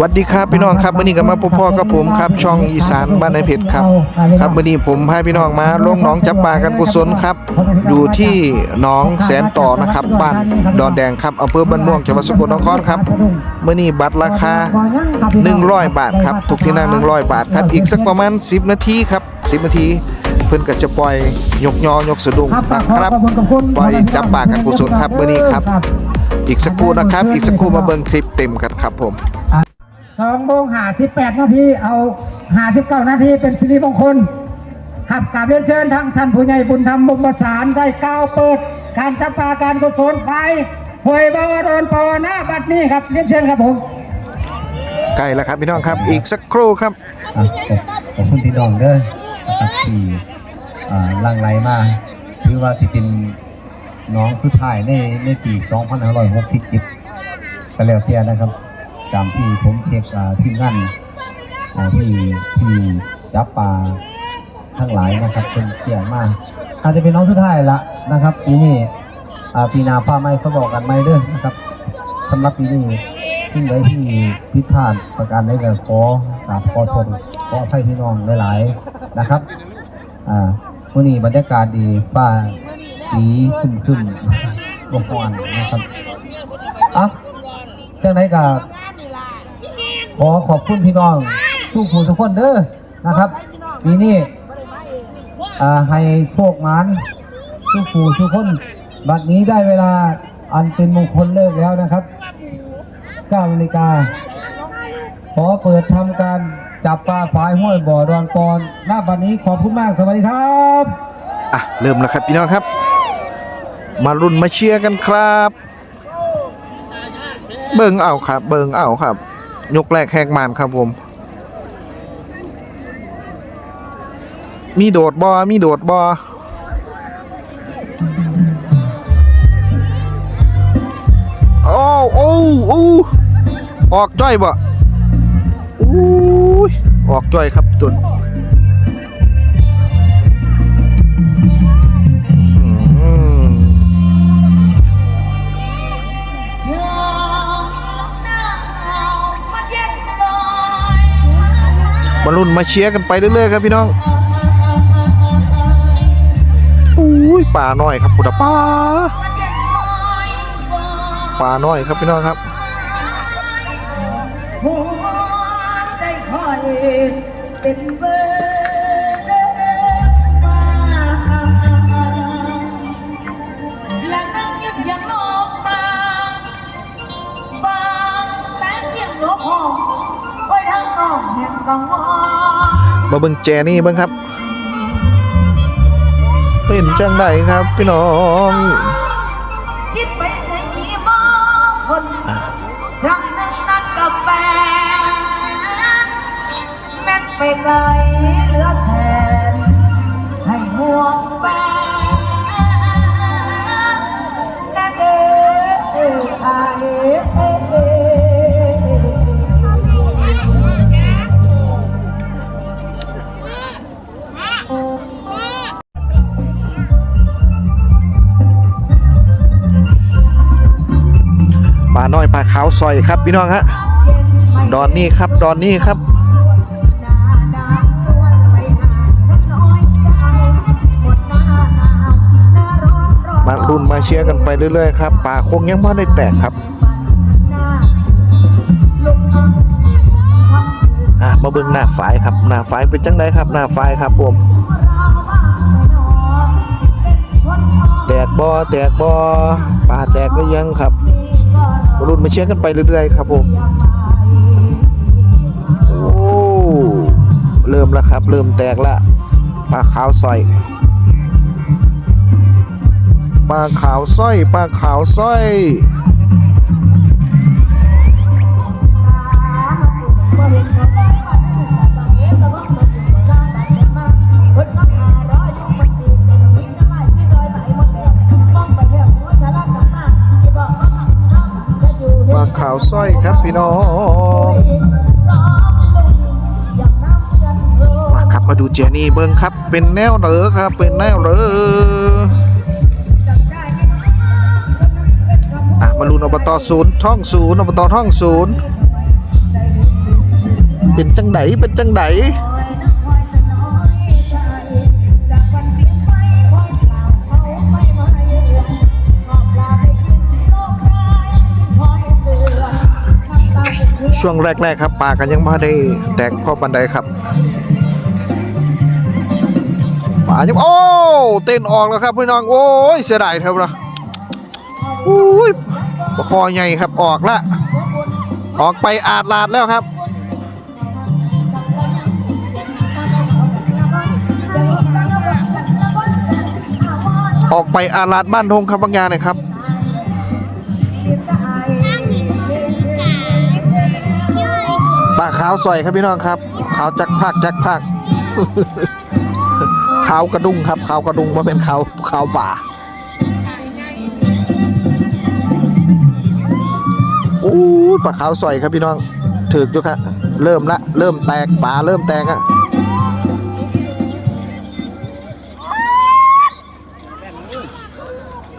วัสดีครับพี่น้องครับมื้อนี้ก็มาพบพ่อกับผมครับช่องอีสานบ้านในเพชรครับ ครับมื้อนี้ผมพาพี่น้องมาลงหนองจับปลากันกุศลครับ อยู่ที่หนองแสนต่อนะครับบ้านดอนแดงครับอำเภอบ้านม่วงจังหวัดสกลนครครับมื้อนี้บัตรราคา 100 บาทครับทุกที่นั่ง100 บาทครับอีกสักประมาณ 10 นาทีครับ 10 นาทีเพิ่อนก็จะปล่อยยกยอยกสะดุ้งนะครับปล่อยจับปลากันกุศลครับมื้อนี้ครับ อีกสักครู่นะครับ อีกสักครู่มาเบิ่งคลิปเต็มกันครับผม สองโมงหาสิบแปดนาทีเอาหาสิบเก้านาทีเป็นสิริมงคลครับกราบเรียนเชิญทั้งท่านผู้ใหญ่บุญธรรมบุญประสานได้ก้าวเปิด การจับปลาการกุศลไฟหวยบวรนปอหน้าบัดนี้ครับเรียนเชิญครับผมใกล้แล้วครับพี่น้องครับอีกสักครู่ครับอะขอบขอบคุณพี่น้องเด้อนะครับที่อ่าหลังไหลมาถือว่าที่เป็นน้องสุดท้ายในในปี 2560ก็แล้วเพียนะครับ ตามที่ผมเช็คที่นอ่าที่ที่จับปลาทั้งหลายนะครับเป็นเกี่ยงมากอาจจะเป็นน้องสุดท้ายละนะครับปีนี้ปีนาป้าไม่เขาบอกกันไม่เด้อนะครับสำหรับปีนี้สิ่งใดที่ผิพาดประการใดก็ขอกราบขอโทษขออภัยพี่น้องหลายๆนะครับอ่าวันนี้บรรยากาศดีฟ้าสีครึมคึมๆบกวนนะครับอะจังไหนกับ ขอขอบคุณพี่น้องทุกผู้ทุกคนเด้อนะครับปีนี้ให้โชคมานทุกผู้ทุกคนบัดนี้ได้เวลาอันเป็นมงคลเลิกแล้วนะครับ9นาฬิกาขอเปิดทำการจับปลาฝายห้วยบ่อดอนกอนหน้าบัดนี้ขอบคุณมากสวัสดีครับอะเริ่มแล้วครับพี่น้องครับ มารุ่นมาเชียร์กันครับ เบิ่งเอาครับ เบิ่งเอาครับ ยกแรกแหกมานครับผม มีโดดบอมีโดดบอโอ้โอ้โอ้ออกจ้อยบ่อู้ยออกจ้อยครับตุน มารุ่นมาเชียร์กันไปเรื่อยๆครับพี่น้องอุ้ยป่าน้อยครับพุทธป่าป่าน้อยครับพี่น้องครับหัวใจคอยเป็นเบอร์มาและนั่งเงียบอย่างออกมาฟังแต่เสียงนกห้องโอ้ทั้งน้องแห่งกังวล มาเบิ่งแจนี่เบิ้งครับ เป็นจังไดครับพี่น้องคิดไปเสียกี่มองคนรังนึงนักกาแฟแม่นไปไกล น้อยป่าขาวซอยครับพี่น้องฮะดอนนี่ครับดอนนี่ครับมารุ่นมาเชียร์กันไปเรื่อยๆครับป่าคงยังไม่ได้แตกครับมาเบิ่งหน้าฝายครับหน้าฝายเป็นจังไดครับหน้าฝายครับผมแตกบอแตกบอป่าแตกก็ยังครับ รุ่นมาเชียร์กันไปเรื่อยๆครับผมโอ้เริ่มแล้วครับ เริ่มแตกละปลาขาวซอยปลาขาวสร้อยปลาขาวสร้อยาขาวสร้อยครับพี่น้องมาครับมาดูเจนี่เบิ้งครับ เป็นแนวเหรอครับ เป็นแนวเหรออะมาลุนอบตศูนย์ท่องศูนย์อบตท่องศูนย์เป็นจังไดเป็นจังได ช่วงแรกๆครับปลากันยังไม่ได้แตกพ่อบันไดครับปลายังโอ้เต้นออกแล้วครับพี่น้องโอ้ยเสียดายครับนะโอ้ยปลาคอใหญ่ครับออกละออกไปอาดลาดแล้วครับออกไปอาลาดบ้านทงครับบางยาหน่อยครับาขาวสอยครับพี่น้องครับขาวจักภาคจักภาคขาวกระดุงครับขาวกระดุงว่าเป็นขาวขาวป่าโอ้ปลาขาวสอยครับพี่น้องถือกอยู่ครับเริ่มละเริ่มแตกป่าเริ่มแตกอะ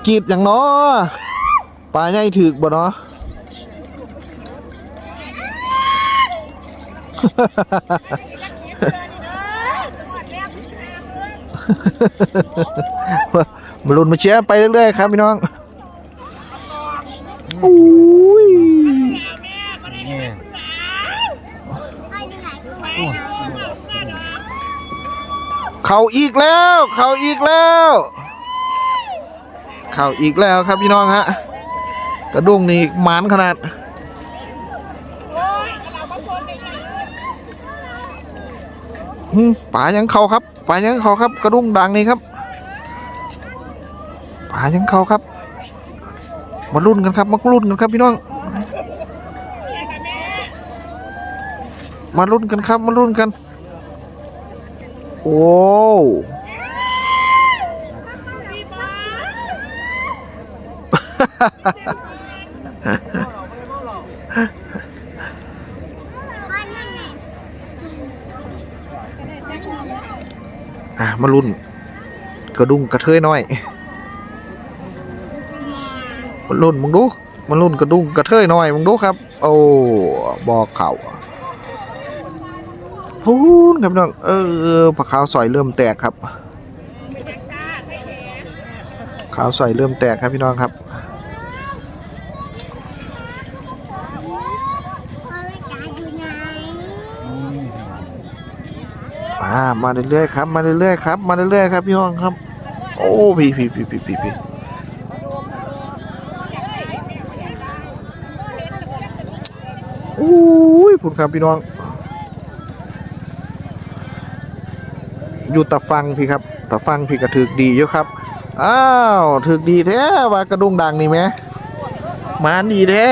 จีบอย่างน้อปลาใหญ่ถือกบ่เนาะ มาลุ้นมาเชียร์ไปเรื่อยๆครับพี่น้องอุ้ยเขาอีกแล้ว เขาอีกแล้วเขาอีกแล้วครับพี่น้องฮะ กระดุงนี่หมานขนาด หืม ป่ายังเขาครับป่ายังเขาครับ กระดุ้งดังนี่ครับป่ายังเขาครับ มาลุ้นกันครับ มาลุ้นกันครับพี่น้อง มาลุ้นกันครับ มาลุ้นกัน โอ้ อะมาลุ้นกระดุงกระเทยน้อยมันรุ่นมึงดูมันรุ่นกระดุงกระเทยหน่อยมึงดูครับ โอ้บอกเขาพูนครับพี่น้องเออผักขาวสอยเริ่มแตกครับขาวสอยเริ่มแตกครับพี่น้องครับ มามาเรื่อยๆครับ มาเรื่อยๆครับ มาเรื่อยๆครับพี่น้องครับ โอ้พี่พี่พี่พี่พี่พี่อุ้ยพูดครับพี่น้อง อยู่ตะฟังพี่ครับ ตะฟังพี่กระถึกดีอยู่ครับ อ้าวถึกดีแท้ว่ากระดุงดังนี่ไหมมานดีแท้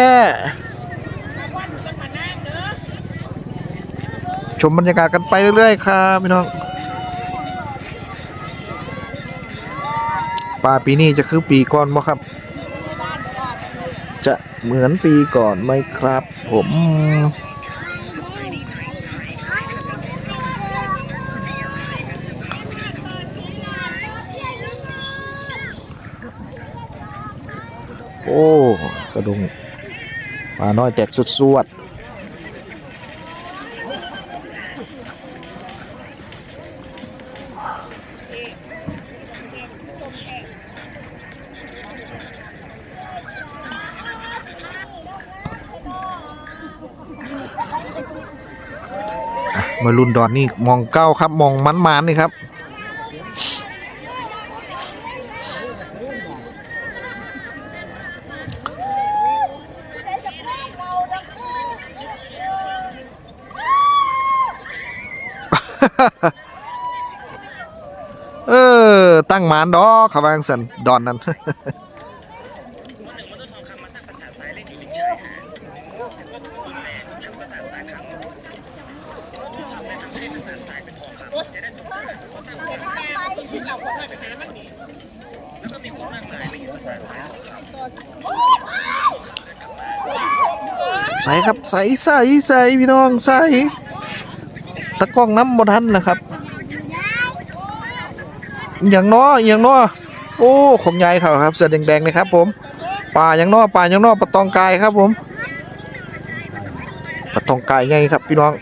ชมบรรยากาศกันไปเรื่อยๆครับพี่น้องป่าปีนี้จะคือปีก่อนบ่ครับ จะเหมือนปีก่อนไหมครับ ผมโอ้ กระดุงปลาน้อยแตกสุดส มารุนดอนนี่มองเก้าครับมองมันมานนี่ครับ เออ ตั้งมานดอกขวังสันดอนนั้น ใส่ครับใส่ใส่ใส่พี่น้องใส่ตะกล้องน้ำบทันนะครับอย่างน้ออย่างน้อโอ้ของใหญ่เขาครับเสื้อแดงๆนะครับ ผมป่าอย่างน้อป่าอย่างน้อปลาตองกายครับ ผมปลาตองกายไงครับ พี่น้อง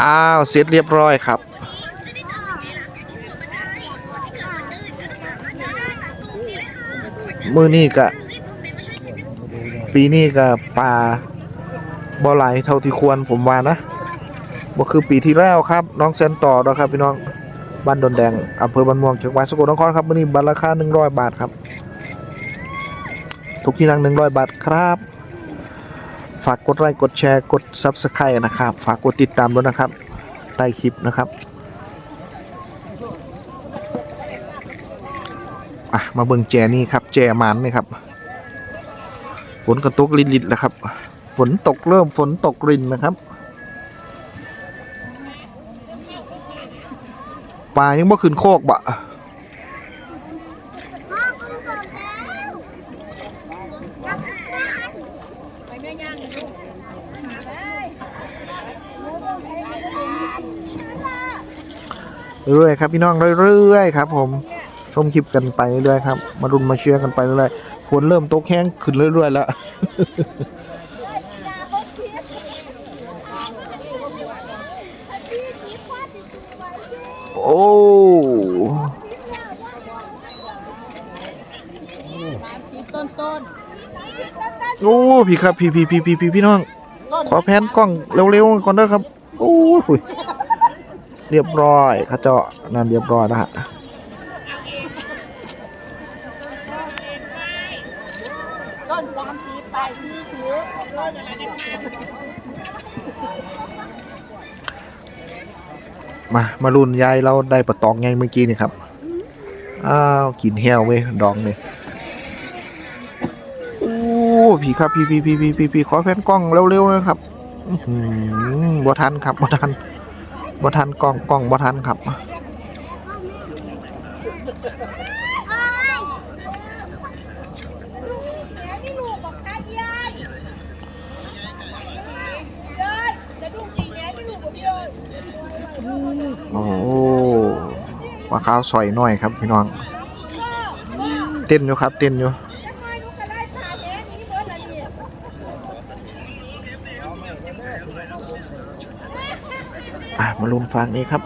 อ้าวเสร็จเรียบร้อยครับมือนี่กะ ปีนี้กะปลาบ่ไหลเท่าที่ควรผมว่านะบ่คือปีที่แล้วครับ น้องเซนต่อนะครับพี่น้องบ้านดอนแดงอำเภอบ้านม่วงจังหวัดสกลนครครับมื้อนี้บัตรราคา100บาทครับ ทุกที่นั่ง100บาทครับ ฝากกดไลค์กดแชร์กด Subscribe นะครับ ฝากกดติดตามด้วยนะครับ ใต้คลิปนะครับอะมาเบิ่งแจนี่ครับ แจมันนี่ครับ ฝนก็ตกลินๆแล้วครับ ฝนตกเริ่มฝนตกรินนะครับปลายังบ่ขึ้นโคกบะเรื่อยๆครับพี่น้องเรื่อยๆครับ ผมชมคลิปกันไปเรื่อยๆครับ มารุนมาเชียร์กันไปเรื่อยๆ ฝนเริ่มตกแห้งขึ้นเรื่อยๆแล้วโอ้ต้นต้นโอ้พี่ครับพี่พี่พี่พี่พี่พี่น้อง ขอแพนกล้องเร็วๆก่อนเด้อครับ โอ้ยเรียบร้อยข้าเจาะนั่นเรียบร้อยแล้วฮะ ต้นสามสีไปที่ถือ มา มารุ่นยายเราได้ประตองไงเมื่อกี้นี่ครับ อ้าวกินแห้วเว้ยดองเลยโอ้พี่ครับพี่พี่พี่พี่พี่พี่ขอแผ่นกล้องเร็วๆนะครับอื้อหือบ่ทันครับบ่ทันบ่ทันกล้องกล้องบ่ทันครับ นี่ลูกบอกใครยายเลยจะดูจริงไงไม่ลูกบอกพี่เอ้ย โอ้ ปลาขาวซอยน้อยครับพี่น้องเต้นอยู่ครับเต้นอยู่มาลุ้นฟังนี้ครับ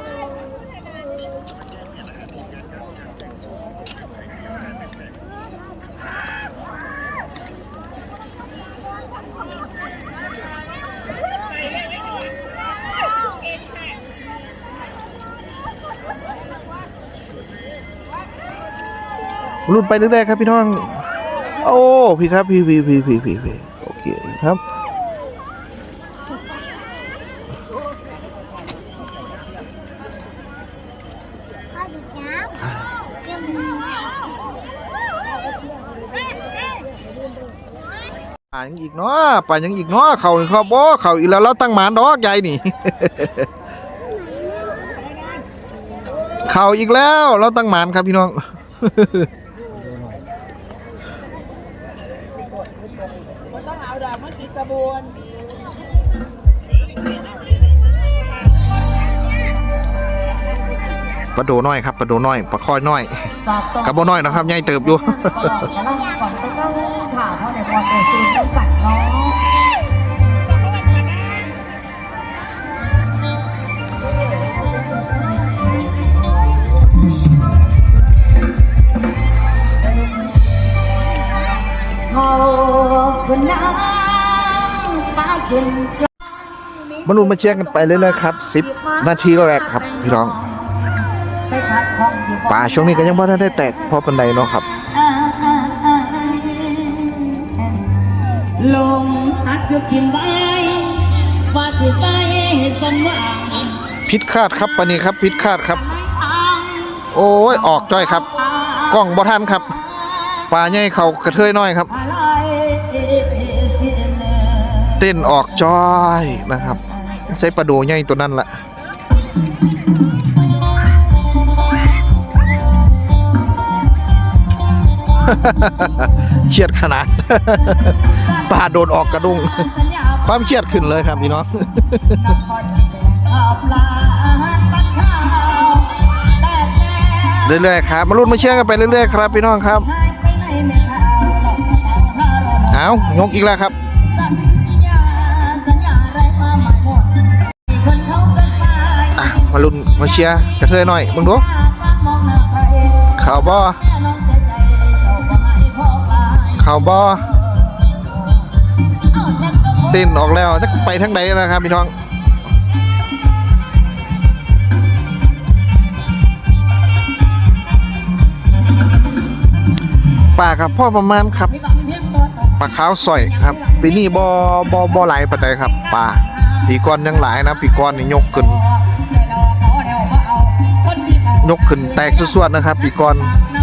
ลุ้นไปเรื่อยๆครับพี่น้อง โอ้พี่ครับพี่พี่พี่พี่พี่พี่โอเคครับป่ายังอีกเนาะป่ายังอีกเนาะเขาเขาบ่เขาอีกแล้วเราตั้งหมานดอกใหญ่นี่ เขาอีกแล้วเราตั้งหมานครับพี่น้องต้อง ปลาโดน้อยครับปลาโดน้อยปลาคอยน้อยฝากต้องกับบ่น้อยนะครับใหญ่เติบอยู่ก็จะต้องก่อนไปต้องข่าวเพราะในความเป็นซีนต้องกัดเนาะเขาคุณน้ำตาขึ้นมนุษย์มาเชียร์กันไปเรื่อยๆครับ 10 นาทีแรกครับ พี่น้องไป่าช่วงนี้ก็ยังบ่ทันได้แตกพอปานใดเนาะครับลงอัดจุกินไว้ว่าสิใส่สมหวังพิษคาดครับปานี้ครับพิษคาดครับ โอ้ยออกจ้อยครับ กล้องบ่ทันครับปลาใหญ่เขากระเทยน้อยครับ เต้นออกจ้อยนะครับใส่ปลาโดใหญ่ตัวนั้นละ เครียดขนาดปลาโดนออกกระดุงความเครียดขึ้นเลยครับพี่น้องเรื่อยๆครับ มารุ่นมาเชื่อกันไปเรื่อยๆครับพี่น้องครับ เอายกอีกแล้วครับสัญญาสัญญาอะไรความหมายหมดมีคนเขาเกินไปมาลุ้นมาเชียร์กระเทยหน่อยมึงดูมองหน้าใครข่าวบ่ายข่าวบ่เอเต้นออกแล้วจะไปทางใดนะครับพี่น้องป่าครับพ่อประมาณครับปลาขาวสอยครับปีนี้บ่บ่บ่หลายปานใดครับปลาปีกอนยังหลายนะปีกอนนี่ยกขึ้นยกขึ้นแตกสวดๆนะครับปีก่อน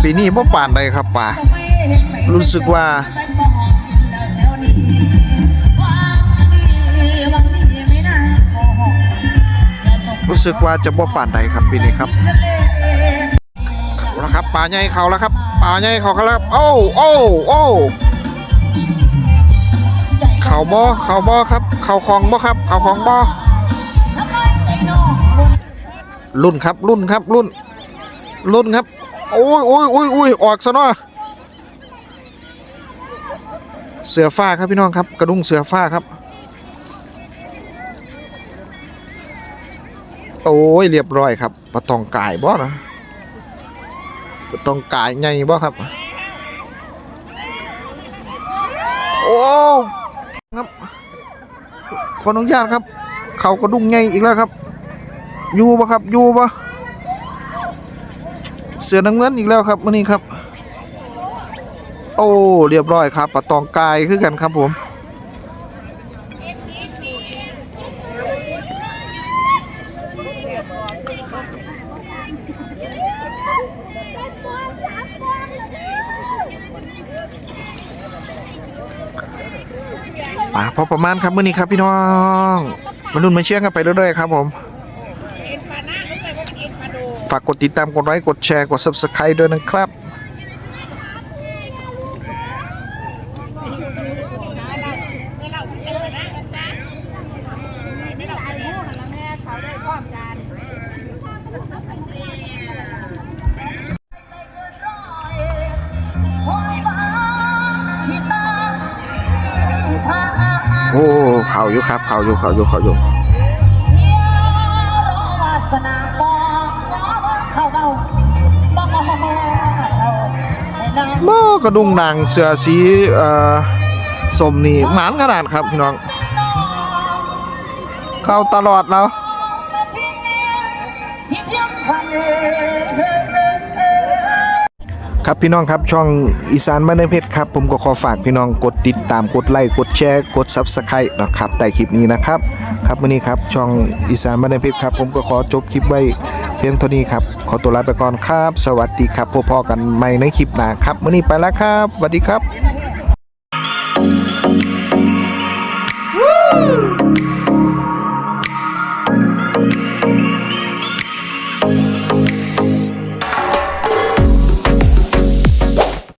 ปีนี้บ่ป่านใดครับปลา รู้สึกว่ารู้สึกว่าจะบ่ป่านใดครับปีนี้ครับเขาแล้วครับปลาใหญ่เขาแล้วครับปลาใหญ่เขาแล้วครับโอ้โอ้โอ้เขาบ่เขาบ่ครับ เขาของบ่ครับ เขาของบ่รุ่นครับรุ่นครับรุ่นรุ่นครับโอ้ยโอ้ยโอ้ยโอ้ยออกซะเนาะ เสือฟ้าครับพี่น้องครับ กระดุงเสือฟ้าครับ โอ้ยเรียบร้อยครับปลาตองกายบ่นะปลาตองกายใหญ่บ่ครับ โอ้ครับขออนุญาตครับ เขากระดุงใหญ่อีกแล้วครับ อยู่บ่ครับอยู่บ่เสือน้ำเงินอีกแล้วครับมื้อนี้ครับ โอ้เรียบร้อยครับปลาตองกายคือกันครับผมป่าพอประมาณครับมื้อนี้ครับพี่น้องมาลุ้นมาเชียร์กันไปเรื่อยๆครับผมฝากกดติดตามกดไลค์กดแชร์กด Subscribe ด้วยนะครับ ครับ เขาอยู่เขาอยู่เขาอยู่มอกระดุงนางเสือสีเอ่อสมนี่หมานขนาดครับพี่น้อง เข้าตลอดแล้ว ครับพี่น้องครับช่องอีสานบ้านในเพชรครับผมก็ขอฝากพี่น้องกดติดตามกดไลค์กดแชร์กดซับสไครต์นะครับใต้คลิปนี้นะครับครับวันนี้ครับช่องอีสานบ้านในเพชรครับผมก็ขอจบคลิปไว้เพียงเท่านี้ครับขอตัวลาไปก่อนครับ สวัสดีครับพบพอกันใหม่ในคลิปหน้าครับวันนี้ไปแล้วครับสวัสดีครับ